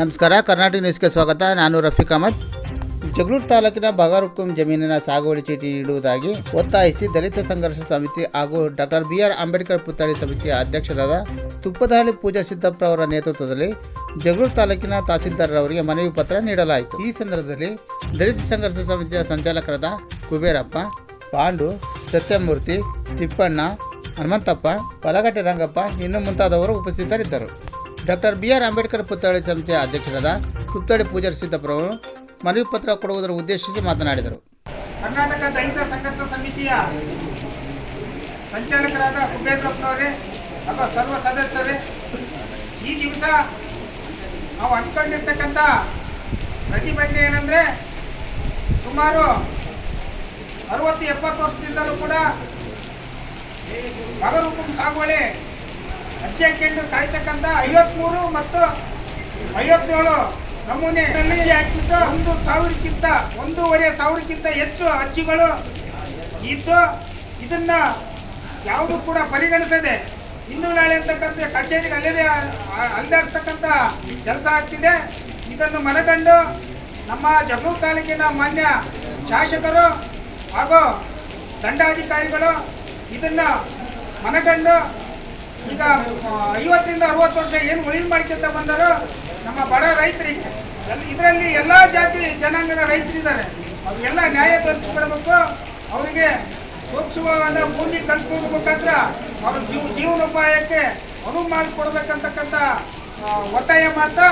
ನಮಸ್ಕಾರ, ಕರ್ನಾಟಕ ನ್ಯೂಸ್ಗೆ ಸ್ವಾಗತ. ನಾನು ರಫೀಕ್ ಅಹಮದ್. ಜಗಳೂರು ತಾಲೂಕಿನ ಬಗಾರುಕುಂ ಜಮೀನಿನ ಸಾಗುವಳಿ ಚೀಟಿ ನೀಡುವುದಾಗಿ ಒತ್ತಾಯಿಸಿ ದಲಿತ ಸಂಘರ್ಷ ಸಮಿತಿ ಹಾಗೂ ಡಾಕ್ಟರ್ ಬಿ ಆರ್ ಅಂಬೇಡ್ಕರ್ ಪುತ್ಥಳಿ ಸಮಿತಿಯ ಅಧ್ಯಕ್ಷರಾದ ತುಪ್ಪದಹಳ್ಳಿ ಪೂಜಾ ಸಿದ್ದಪ್ಪ ಅವರ ನೇತೃತ್ವದಲ್ಲಿ ಜಗಳೂರು ತಾಲೂಕಿನ ತಹಸೀಲ್ದಾರರವರಿಗೆ ಮನವಿ ಪತ್ರ ನೀಡಲಾಯಿತು. ಈ ಸಂದರ್ಭದಲ್ಲಿ ದಲಿತ ಸಂಘರ್ಷ ಸಮಿತಿಯ ಸಂಚಾಲಕರಾದ ಕುಬೇರಪ್ಪ, ಪಾಂಡು, ಸತ್ಯಮೂರ್ತಿ, ತಿಪ್ಪಣ್ಣ, ಹನುಮಂತಪ್ಪ ಪಲಗಟ್ಟೆ ರಂಗಪ್ಪ ಇನ್ನು ಮುಂತಾದವರು ಉಪಸ್ಥಿತರಿದ್ದರು. ಡಾಕ್ಟರ್ ಬಿ ಆರ್ ಅಂಬೇಡ್ಕರ್ ಪುತ್ಥಳಿ ಸಮಿತಿಯ ಅಧ್ಯಕ್ಷರಾದ ತುಪ್ತಳಿ ಪೂಜಾರಿ ಸಿದ್ದಪ್ಪರವರು ಮನವಿ ಪತ್ರ ಕೊಡುವುದರ ಉದ್ದೇಶಿಸಿ ಮಾತನಾಡಿದರು. ಕರ್ನಾಟಕ ದೈತ ಸಂಘರ್ಷ ಸಮಿತಿಯ ಸಂಚಾಲಕರಾದ ಕುಬೇಂದ್ರಪ್ಪನವರೇ ಅಥವಾ ಸರ್ವ ಸದಸ್ಯರೇ, ಈ ದಿವಸ ನಾವು ಹಂಚ್ಕೊಂಡಿರ್ತಕ್ಕಂಥ ಪ್ರತಿಭಟನೆ ಏನಂದ್ರೆ ಸುಮಾರು ಅರವತ್ತು ಎಪ್ಪತ್ತು ವರ್ಷದಿಂದಲೂ ಕೂಡ ಮಗರೂಪ ಸಾಗುವಳಿ ಅಜ್ಜೆ ಕೇಂದ್ರ ಕಾಯ್ತಕ್ಕಂಥ ಐವತ್ಮೂರು ಮತ್ತು ಐವತ್ತೇಳು ನಮೂನೆಯಲ್ಲಿ ಹಾಕಿದ್ದು ಒಂದು ಸಾವಿರಕ್ಕಿಂತ, ಒಂದೂವರೆ ಸಾವಿರಕ್ಕಿಂತ ಹೆಚ್ಚು ಅರ್ಜಿಗಳು ಇದ್ದು ಇದನ್ನ ಯಾವುದು ಕೂಡ ಪರಿಗಣಿಸದೆ ಇಂದು ನಾಳೆ ಅಂತಕ್ಕಂಥ ಕಚೇರಿಗೆ ಅಲ್ಲದೆ ಅಲ್ದಾಡ್ತಕ್ಕಂಥ ಕೆಲಸ ಆಗ್ತಿದೆ. ಇದನ್ನು ಮನಗಂಡು ನಮ್ಮ ಜಗಳೂರು ತಾಲೂಕಿನ ಮಾನ್ಯ ಶಾಸಕರು ಹಾಗೂ ದಂಡಾಧಿಕಾರಿಗಳು ಇದನ್ನ ಮನಗಂಡು ಈಗ ಐವತ್ತರಿಂದ ಅರವತ್ತು ವರ್ಷ ಏನು ಉಳಿದು ಮಾಡ್ಕೊಂತ ಬಂದಾರೋ ನಮ್ಮ ಬಡ ರೈತರಿಗೆ ಇದರಲ್ಲಿ ಎಲ್ಲಾ ಜಾತಿ ಜನಾಂಗದ ರೈತರಿದ್ದಾರೆ ಅವ್ರಿಗೆಲ್ಲ ನ್ಯಾಯ ದೊರಕಿಸ್ಕೊಡ್ಬೇಕು ಅವರಿಗೆ ಸೂಕ್ಷ್ಮವಾದ ಭೂಮಿ ಮುಖಾಂತರ ಅವ್ರ ಜೀವ, ಜೀವನೋಪಾಯಕ್ಕೆ ಅನುವು ಮಾಡಿಕೊಡ್ಬೇಕಂತಕ್ಕಂಥ ಒತ್ತಾಯ ಮಾಡ್ತಾ